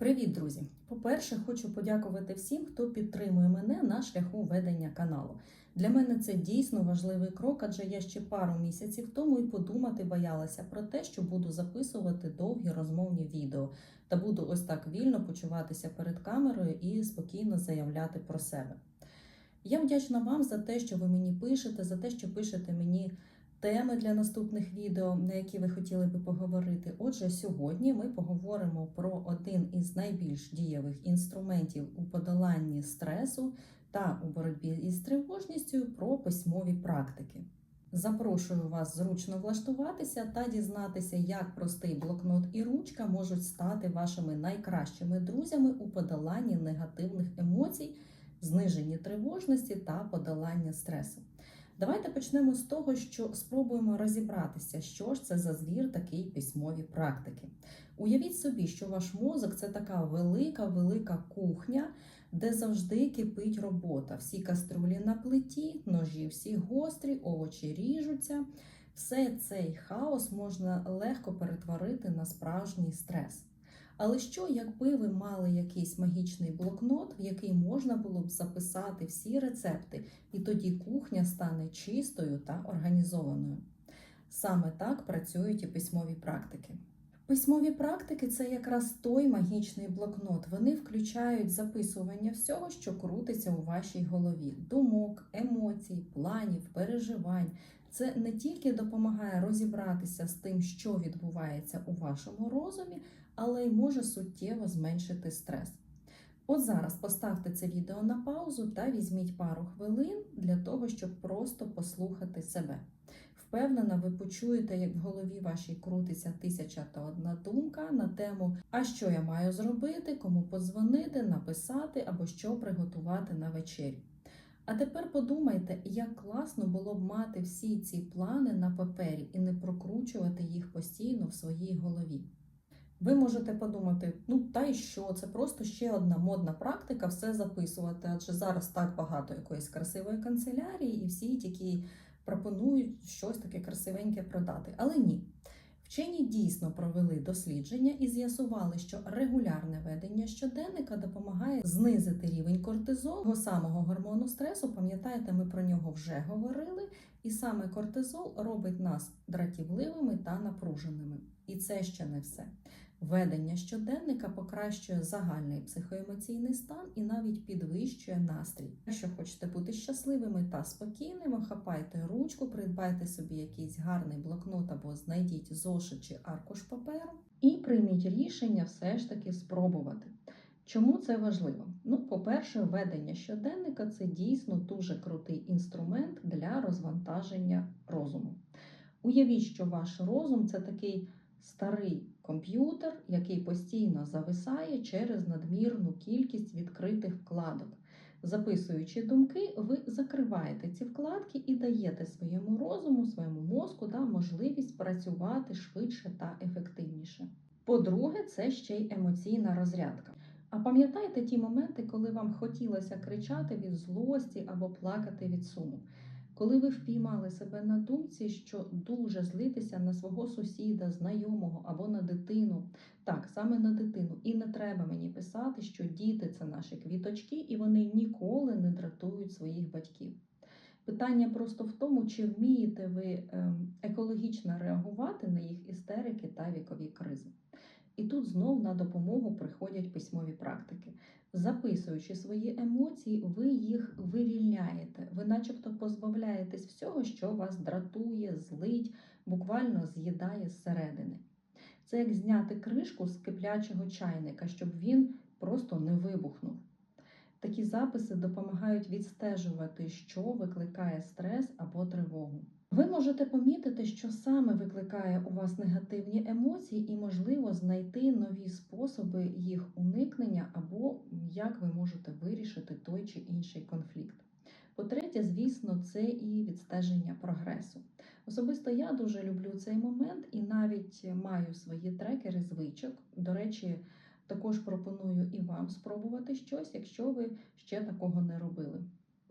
Привіт, друзі! По-перше, хочу подякувати всім, хто підтримує мене на шляху ведення каналу. Для мене це дійсно важливий крок, адже я ще пару місяців тому і подумати боялася про те, що буду записувати довгі розмовні відео та буду ось так вільно почуватися перед камерою і спокійно заявляти про себе. Я вдячна вам за те, що ви мені пишете, за те, що пишете мені теми для наступних відео, на які ви хотіли би поговорити. Отже, сьогодні ми поговоримо про один із найбільш дієвих інструментів у подоланні стресу та у боротьбі із тривожністю про письмові практики. Запрошую вас зручно влаштуватися та дізнатися, як простий блокнот і ручка можуть стати вашими найкращими друзями у подоланні негативних емоцій, зниженні тривожності та подолання стресу. Давайте почнемо з того, що спробуємо розібратися, що ж це за звір такий письмові практики. Уявіть собі, що ваш мозок це така велика, велика кухня, де завжди кипить робота. Всі каструлі на плиті, ножі всі гострі, овочі ріжуться. Все цей хаос можна легко перетворити на справжній стрес. Але що, якби ви мали якийсь магічний блокнот, в який можна було б записати всі рецепти, і тоді кухня стане чистою та організованою? Саме так працюють і письмові практики. Письмові практики це якраз той магічний блокнот. Вони включають записування всього, що крутиться у вашій голові: думок, емоцій, планів, переживань. Це не тільки допомагає розібратися з тим, що відбувається у вашому розумі, але й може суттєво зменшити стрес. От зараз поставте це відео на паузу та візьміть пару хвилин для того, щоб просто послухати себе. Впевнена, ви почуєте, як в голові вашій крутиться тисяча та одна думка на тему, а що я маю зробити, кому подзвонити, написати або що приготувати на вечерю. А тепер подумайте, як класно було б мати всі ці плани на папері і не прокручувати їх постійно в своїй голові. Ви можете подумати, ну та й що, це просто ще одна модна практика все записувати, адже зараз так багато якоїсь красивої канцелярії, і всі тільки пропонують щось таке красивеньке продати. Але ні. Вчені дійсно провели дослідження і з'ясували, що регулярне ведення щоденника допомагає знизити рівень кортизолу, того самого гормону стресу. Пам'ятаєте, ми про нього вже говорили, і саме кортизол робить нас дратівливими та напруженими. І це ще не все. Ведення щоденника покращує загальний психоемоційний стан і навіть підвищує настрій. Якщо хочете бути щасливими та спокійними, хапайте ручку, придбайте собі якийсь гарний блокнот або знайдіть зошит чи аркуш паперу і прийміть рішення все ж таки спробувати. Чому це важливо? Ну, по-перше, ведення щоденника це дійсно дуже крутий інструмент для розвантаження розуму. Уявіть, що ваш розум це такий старий комп'ютер, який постійно зависає через надмірну кількість відкритих вкладок. Записуючи думки, ви закриваєте ці вкладки і даєте своєму розуму, своєму мозку да, можливість працювати швидше та ефективніше. По-друге, це ще й емоційна розрядка. А пам'ятаєте ті моменти, коли вам хотілося кричати від злості або плакати від суму? Коли ви впіймали себе на думці, що дуже злитися на свого сусіда, знайомого або на дитину, так, саме на дитину, і не треба мені писати, що діти це наші квіточки, і вони ніколи не дратують своїх батьків. Питання просто в тому, чи вмієте ви ем, екологічно реагувати на їх істерики та вікові кризи. Тут знов на допомогу приходять письмові практики. Записуючи свої емоції, ви їх вивільняєте. Ви, начебто, позбавляєтесь всього, що вас дратує, злить, буквально з'їдає зсередини. Це як зняти кришку з киплячого чайника, щоб він просто не вибухнув. Такі записи допомагають відстежувати, що викликає стрес або тривогу. Ви можете помітити, що саме викликає у вас негативні емоції, і, можливо, знайти нові способи їх уникнення, або як ви можете вирішити той чи інший конфлікт. По-третє, звісно, це і відстеження прогресу. Особисто я дуже люблю цей момент і навіть маю свої трекери звичок. До речі, також пропоную і вам спробувати щось, якщо ви ще такого не робили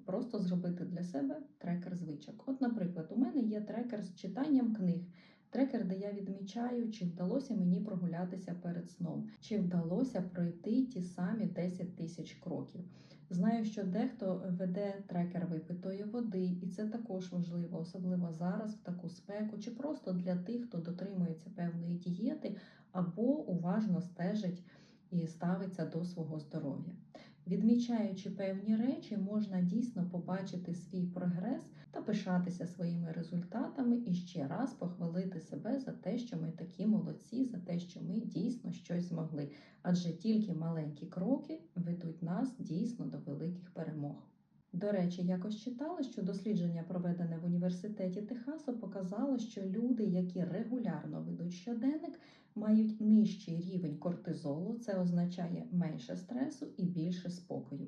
просто зробити для себе трекер звичок. От, наприклад, у мене є трекер з читанням книг. Трекер, де я відмічаю, чи вдалося мені прогулятися перед сном, чи вдалося пройти ті самі 10 тисяч кроків. Знаю, що дехто веде трекер випитої води, і це також важливо, особливо зараз в таку спеку, чи просто для тих, хто дотримується певної дієти або уважно стежить і ставиться до свого здоров'я. Відмічаючи певні речі, можна дійсно побачити свій прогрес та пишатися своїми результатами і ще раз похвалити себе за те, що ми такі молодці, за те, що ми дійсно щось змогли. Адже тільки маленькі кроки ведуть нас дійсно до великих перемог. До речі, якось читала, що дослідження, проведене в університеті Техасу, показало, що люди, які регулярно ведуть щоденник, мають нижчий рівень кортизолу, це означає менше стресу і більше спокою.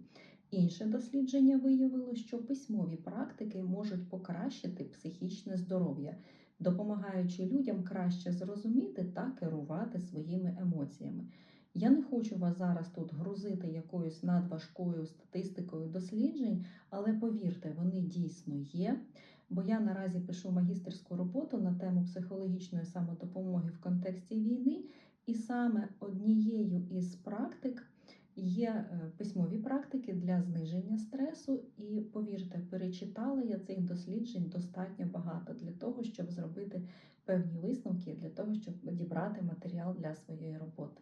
Інше дослідження виявило, що письмові практики можуть покращити психічне здоров'я, допомагаючи людям краще зрозуміти та керувати своїми емоціями. Я не хочу вас зараз тут грузити якоюсь надважкою статистикою досліджень, але повірте, вони дійсно є. Бо я наразі пишу магістерську роботу на тему психологічної самодопомоги в контексті війни, і саме однією із практик є е, письмові практики для зниження стресу. І повірте, перечитала я цих досліджень достатньо багато для того, щоб зробити певні висновки, для того, щоб дібрати матеріал для своєї роботи.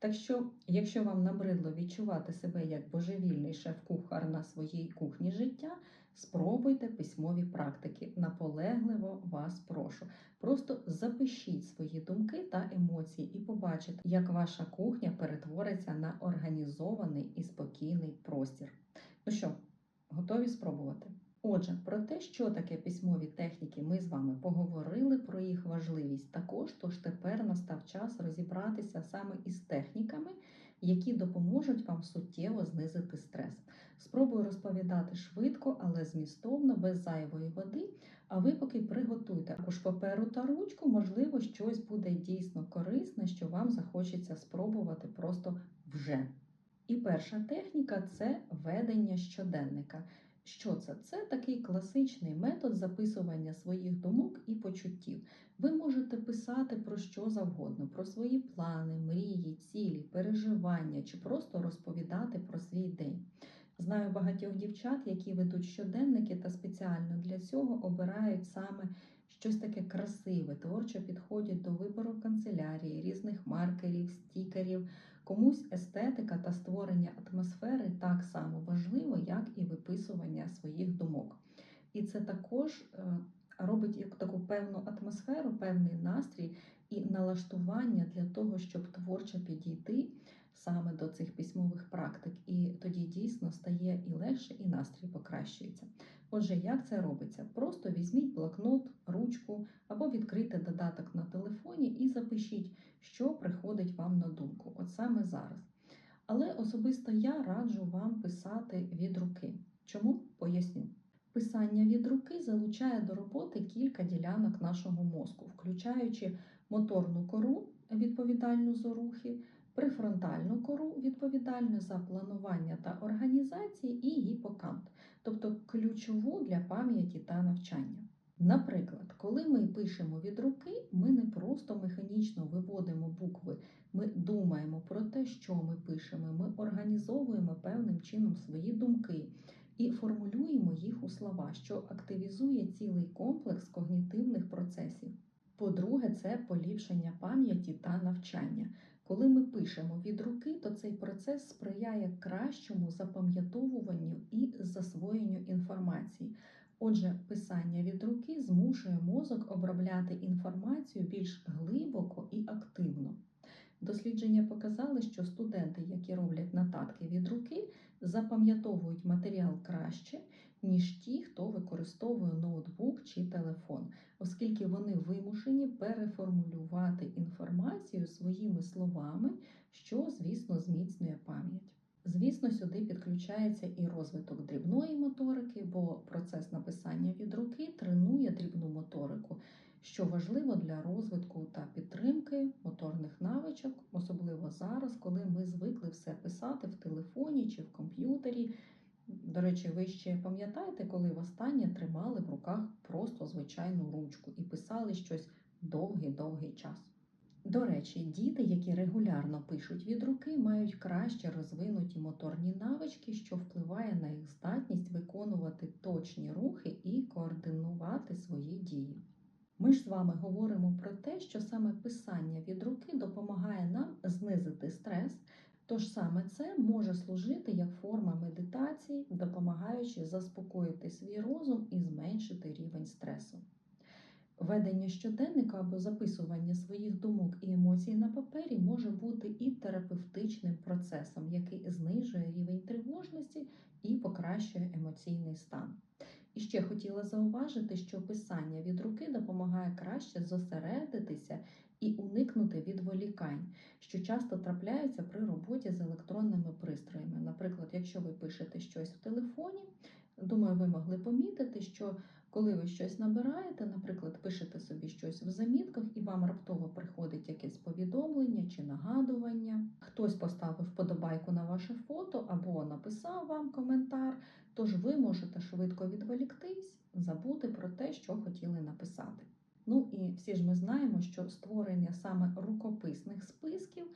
Так що, якщо вам набридло відчувати себе як божевільний шеф-кухар на своїй кухні життя, спробуйте письмові практики. Наполегливо вас прошу. Просто запишіть свої думки та емоції і побачите, як ваша кухня перетвориться на організований і спокійний простір. Ну що, готові спробувати? Отже, про що таке письмові техніки, ми з вами поговорили про їх важливість також. Тож тепер настав час розібратися саме із техніками, які допоможуть вам суттєво знизити стрес. Спробую розповідати швидко, але змістовно, без зайвої води. А ви поки приготуйте також паперу та ручку, можливо, щось буде дійсно корисне, що вам захочеться спробувати просто вже. І перша техніка це ведення щоденника. Що це? Це такий класичний метод записування своїх думок і почуттів. Ви можете писати про що завгодно, про свої плани, мрії, цілі, переживання чи просто розповідати про свій день. Знаю багатьох дівчат, які ведуть щоденники та спеціально для цього обирають саме щось таке красиве, творчо підходять до вибору канцелярії, різних маркерів, стікерів. Комусь естетика та створення атмосфери так само важливо, як і виписування своїх думок. І це також е, робить таку певну атмосферу, певний настрій налаштування для того, щоб творчо підійти саме до цих письмових практик. І тоді дійсно стає і легше, і настрій покращується. Отже, як це робиться? Просто візьміть блокнот, ручку або відкрийте додаток на телефоні і запишіть, що приходить вам на думку, от саме зараз. Але особисто я раджу вам писати від руки. Чому? Поясню. Писання від руки залучає до роботи кілька ділянок нашого мозку, включаючи моторну кору, відповідальну за рухи, префронтальну кору, відповідальну за планування та організації, і гіпокамп, тобто ключову для пам'яті та навчання. Наприклад, коли ми пишемо від руки, ми не просто механічно виводимо букви, ми думаємо про те, що ми пишемо, ми організовуємо певним чином свої думки і формулюємо їх у слова, що активізує цілий комплекс когнітивних процесів. По-друге, це поліпшення пам'яті та навчання. Коли ми пишемо від руки, то цей процес сприяє кращому запам'ятовуванню і засвоєнню інформації. Отже, писання від руки змушує мозок обробляти інформацію більш глибоко і активно. Дослідження показали, що студенти, які роблять нотатки від руки, запам'ятовують матеріал краще, ніж ті, хто використовує ноутбук чи телефон, оскільки вони вимушені переформулювати інформацію своїми словами, що, звісно, зміцнює пам'ять. Звісно, сюди підключається і розвиток дрібної моторики, бо процес написання від руки тренує дрібну моторику, що важливо для розвитку та підтримки моторних навичок, особливо зараз, коли ми звикли все писати в телефоні чи в комп'ютері. До речі, ви ще пам'ятаєте, коли востаннє тримали в руках просто звичайну ручку і писали щось довгий-довгий час. До речі, діти, які регулярно пишуть від руки, мають краще розвинуті моторні навички, що впливає на їх здатність виконувати точні рухи і координувати свої дії. Ми ж з вами говоримо про те, що саме писання від руки допомагає нам знизити стрес, тож саме це може служити як форма медитації, допомагаючи заспокоїти свій розум і зменшити рівень стресу. Ведення щоденника або записування своїх думок і емоцій на папері може бути і терапевтичним процесом, який знижує рівень тривожності і покращує емоційний стан. І ще хотіла зауважити, що писання від руки допомагає краще зосередитися і уникнути відволікань, що часто трапляються при роботі з електронними пристроями. Наприклад, якщо ви пишете щось в телефоні, думаю, ви могли помітити, що коли ви щось набираєте, наприклад, пишете собі щось в замітках, і вам раптово приходить якесь повідомлення чи нагадування, хтось поставив вподобайку на ваше фото або написав вам коментар, тож ви можете швидко відволіктись, забути про те, що хотіли написати. Ну і всі ж ми знаємо, що створення саме рукописних списків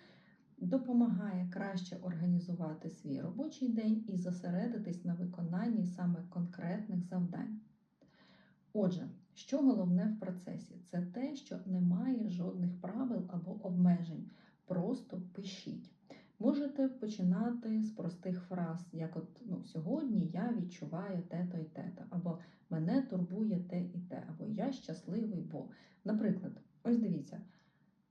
допомагає краще організувати свій робочий день і зосередитись на виконанні саме конкретних завдань. Отже, що головне в процесі? Це те, що немає жодних правил або обмежень. Просто пишіть. Можете починати з простих фраз, як от ну, сьогодні я відчуваю те-то і те-то, або мене турбує те і те, або я щасливий, бо. Наприклад, ось дивіться,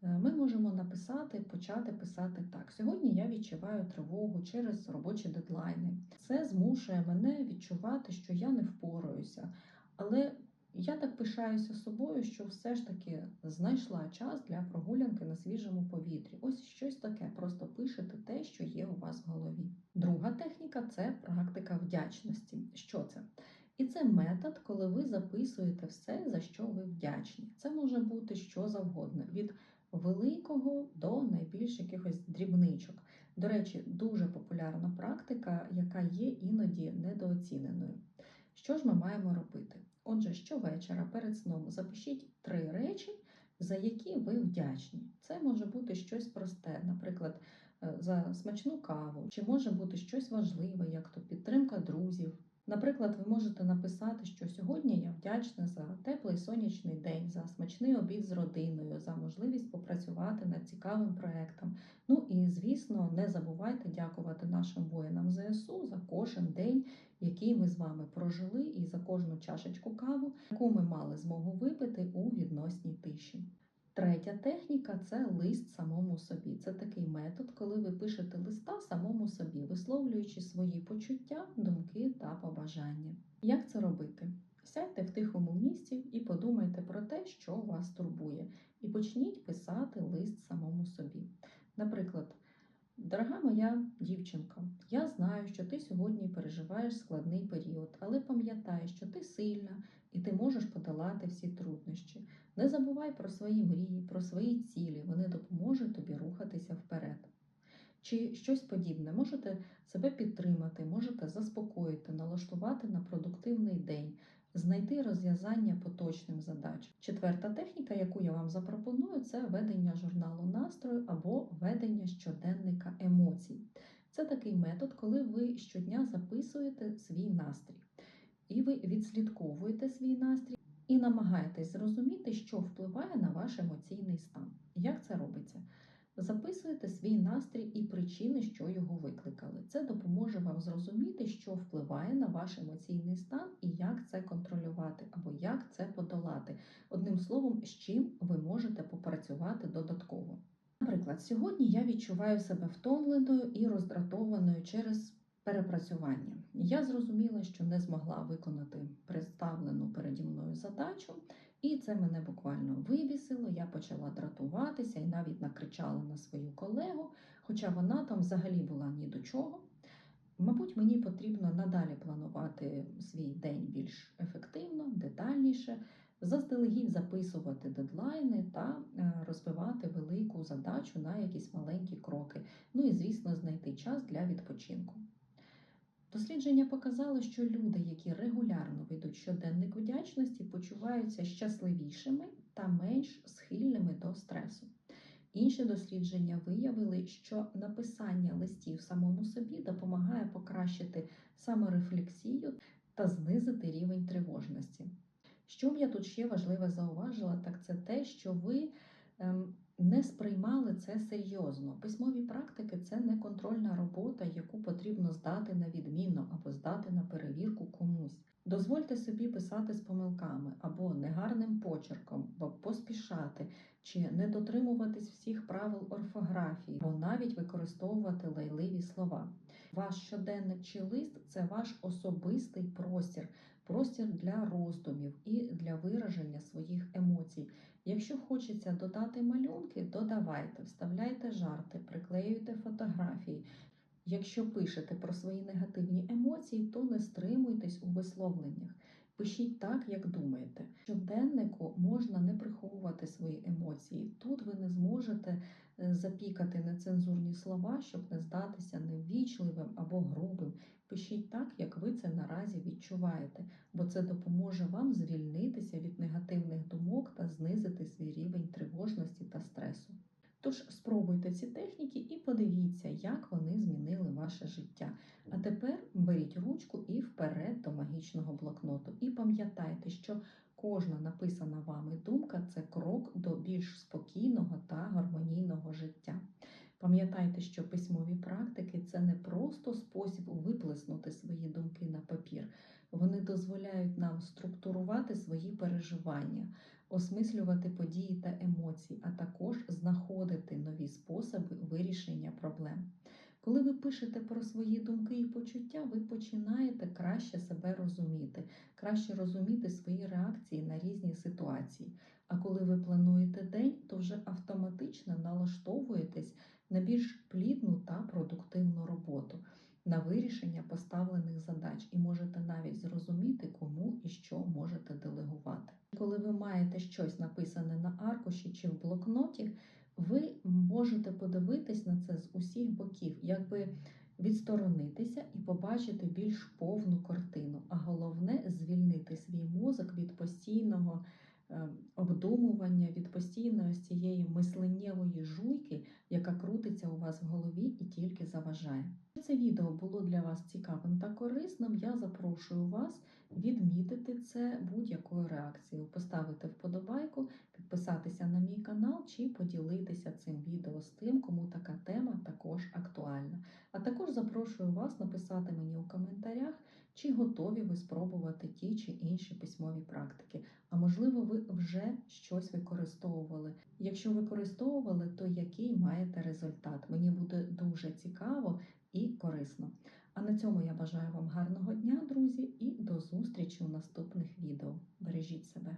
е, ми можемо написати, почати писати так. Сьогодні я відчуваю тривогу через робочі дедлайни. Це змушує мене відчувати, що я не впораюся. Але я так пишаюся собою, що все ж таки знайшла час для прогулянки на свіжому повітрі. Ось щось таке. Просто пишете те, що є у вас в голові. Друга техніка це практика вдячності. Що це? І це метод, коли ви записуєте все, за що ви вдячні. Це може бути що завгодно, від великого до найбільш якихось дрібничок. До речі, дуже популярна практика, яка є іноді недооціненою. Що ж ми маємо робити? Отже, щовечора перед сном запишіть три речі, за які ви вдячні. Це може бути щось просте, наприклад, е, за смачну каву, чи може бути щось важливе, як то підтримка друзів. Наприклад, ви можете написати, що сьогодні я вдячна за теплий сонячний день, за смачний обід з родиною, за можливість попрацювати над цікавим проектом. Ну і звісно, не забувайте дякувати нашим воїнам ЗСУ за кожен день, який ми з вами прожили, і за кожну чашечку каву, яку ми мали змогу випити у відносній тиші. Третя техніка це лист самому собі. Це такий метод, коли ви пишете листа самому собі, висловлюючи свої почуття, думки та побажання. Як це робити? Сядьте в тихому місці і подумайте про те, що вас турбує, і почніть писати лист самому собі. Наприклад, Дорога моя дівчинко, я знаю, що ти сьогодні переживаєш складний період, але пам'ятай, що ти сильна і ти можеш подолати всі труднощі. Не забувай про свої мрії, про свої цілі, вони допоможуть тобі рухатися вперед. Чи щось подібне, можете себе підтримати, можете заспокоїти, налаштувати на продуктивний день, знайти розв'язання поточним задачам. Четверта техніка, яку я вам запропоную, це ведення журналу настрою або ведення щоденника емоцій. Це такий метод, коли ви щодня записуєте свій настрій, і ви відслідковуєте свій настрій і намагаєтесь зрозуміти, що впливає на ваш емоційний стан. Як це робиться? Записуєте свій настрій і причини, що його викликали. Це допоможе вам зрозуміти, що впливає на ваш емоційний стан і як це контролювати, або як це подолати. Одним словом, з чим ви можете попрацювати додатково. Наприклад, сьогодні я відчуваю себе втомленою і роздратованою через перепрацювання. Я зрозуміла, що не змогла виконати представлену переді мною задачу, і це мене буквально вибісило. Я почала дратуватися і навіть накричала на свою колегу, хоча вона там взагалі була ні до чого. Мабуть, мені потрібно надалі планувати свій день більш ефективно, детальніше, заздалегідь записувати дедлайни та е, розбивати велику задачу на якісь маленькі кроки. Ну і, звісно, знайти час для відпочинку. Дослідження показали, що люди, які регулярно ведуть щоденник вдячності, почуваються щасливішими та менш схильними до стресу. Інші дослідження виявили, що написання листів самому собі допомагає покращити саморефлексію та знизити рівень тривожності. Що б я тут ще важливе зауважила, так це те, що ви ем, не сприймали це серйозно. Письмові практики це не контрольна робота, яку потрібно здати на відмінно або здати на перевірку комусь. Дозвольте собі писати з помилками або негарним почерком, або поспішати, чи не дотримуватись всіх правил орфографії, або навіть використовувати лайливі слова. Ваш щоденник чи лист це ваш особистий простір, простір для роздумів і для вираження своїх емоцій. Якщо хочеться додати малюнки, додавайте, вставляйте жарти, приклеюйте фотографії. Якщо пишете про свої негативні емоції, то не стримуйтесь у висловленнях. Пишіть так, як думаєте. Щоденнику можна не приховувати свої емоції. Тут ви не зможете е, запікати нецензурні слова, щоб не здатися неввічливим або грубим. Пишіть так, як ви це наразі відчуваєте, бо це допоможе вам звільнитися від негативних думок та знизити свій рівень тривожності та стресу. Тож спробуйте ці техніки і подивіться, як вони змінили ваше життя. А тепер беріть ручку і вперед до магічного блокноту. І пам'ятайте, що кожна написана вами думка це крок до більш спокійного та гармонійного життя. Пам'ятайте, що письмові практики це не просто спосіб виплеснути свої думки на папір. Вони дозволяють нам структурувати свої переживання, осмислювати події та емоції, а також знаходити нові способи вирішення проблем. Коли ви пишете про свої думки і почуття, ви починаєте краще себе розуміти, краще розуміти свої реакції на різні ситуації. А коли ви плануєте день, то вже автоматично налаштовуєтесь на більш плідну та продуктивну на вирішення поставлених задач і можете навіть зрозуміти, кому і що можете делегувати. Коли ви маєте щось написане на аркуші чи в блокноті, ви можете подивитись на це з усіх боків, якби відсторонитися і побачити більш повну картину. А головне звільнити свій мозок від постійного обдумування, від постійної цієї мисленнєвої жуйки, яка крутиться у вас в голові і тільки заважає. Це відео було для вас цікавим та корисним. Я запрошую вас відмітити це будь-якою реакцією, поставити вподобайку, підписатися на мій канал чи поділитися цим відео з тим, кому така тема також актуальна. А також запрошую вас написати мені у коментарях, чи готові ви спробувати ті чи інші письмові практики. А можливо, ви вже щось використовували. Якщо використовували, то який маєте результат? Мені буде дуже цікаво і корисно. А на цьому я бажаю вам гарного дня, друзі, і до зустрічі у наступних відео. Бережіть себе!